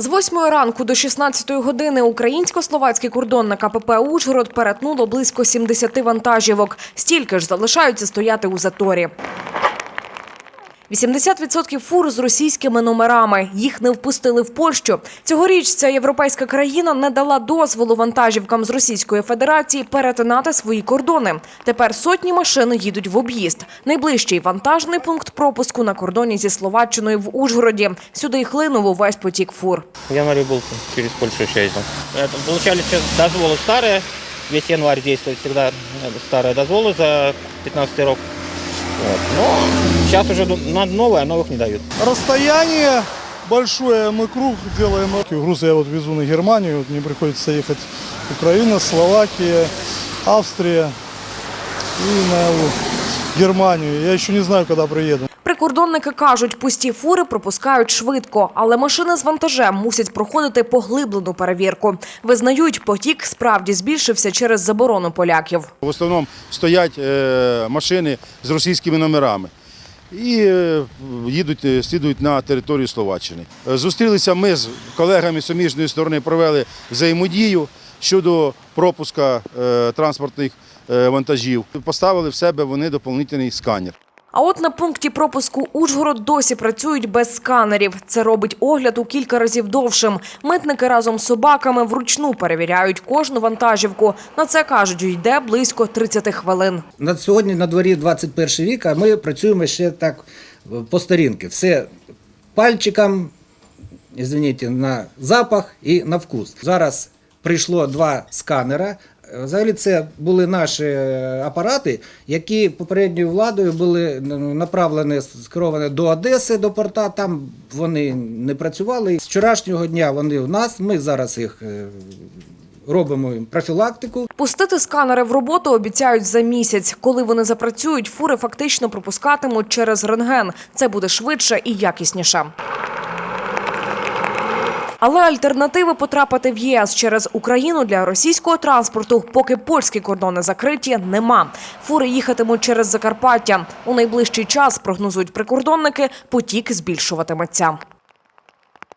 З 8 ранку до 16 години українсько-словацький кордон на КПП Ужгород перетнуло близько 70 вантажівок. Стільки ж залишаються стояти у заторі. 80% фур з російськими номерами. Їх не впустили в Польщу. Цьогоріч ця європейська країна не дала дозволу вантажівкам з Російської Федерації перетинати свої кордони. Тепер сотні машин їдуть в об'їзд. Найближчий вантажний пункт пропуску на кордоні зі Словаччиною в Ужгороді. Сюди й хлинув увесь потік фур. Я на Рыбалку через Польшу еще ездил. Это, получали все дозволы старые. Весь январь действует всегда э, старые дозволы за 15 рок. Вот. Но сейчас уже надо новые, а новых не дают. Расстояние большое, мы круг делаем. Грузы я вот везу на Германию, вот мне приходится ехать Украина, Словакия, Австрия и на Германию. Я еще не знаю, когда приеду. Прикордонники кажуть, пусті фури пропускають швидко, але машини з вантажем мусять проходити поглиблену перевірку. Визнають, потік справді збільшився через заборону поляків. В основному стоять е, машини з російськими номерами і е, їдуть, е, слідують на територію Словаччини. Зустрілися ми з колегами суміжної сторони, провели взаємодію щодо пропуска транспортних вантажів. Поставили в себе вони доповнительний сканер. А от на пункті пропуску Ужгород досі працюють без сканерів. Це робить огляд у кілька разів довшим. Митники разом з собаками вручну перевіряють кожну вантажівку. На це кажуть, йде близько 30 хвилин. На сьогодні на дворі 21 вік, а ми працюємо ще так е, по старінки. Все пальчиком, извините, на запах і на вкус. Зараз прийшло два сканера. Взагалі це були наші е, апарати, які попередньою владою були направлені, скеровані до Одеси, до порта. Там вони не працювали. З вчорашнього дня вони в нас. Ми зараз їх е, робимо профілактику. Пустити сканери в роботу обіцяють за місяць. Коли вони запрацюють, фури фактично пропускатимуть через рентген. Це буде швидше і якісніше. Але альтернативи потрапити в ЄС через Україну для російського транспорту, поки польські кордони закриті, нема. Фури їхатимуть через Закарпаття. У найближчий час прогнозують прикордонники, потік збільшуватиметься.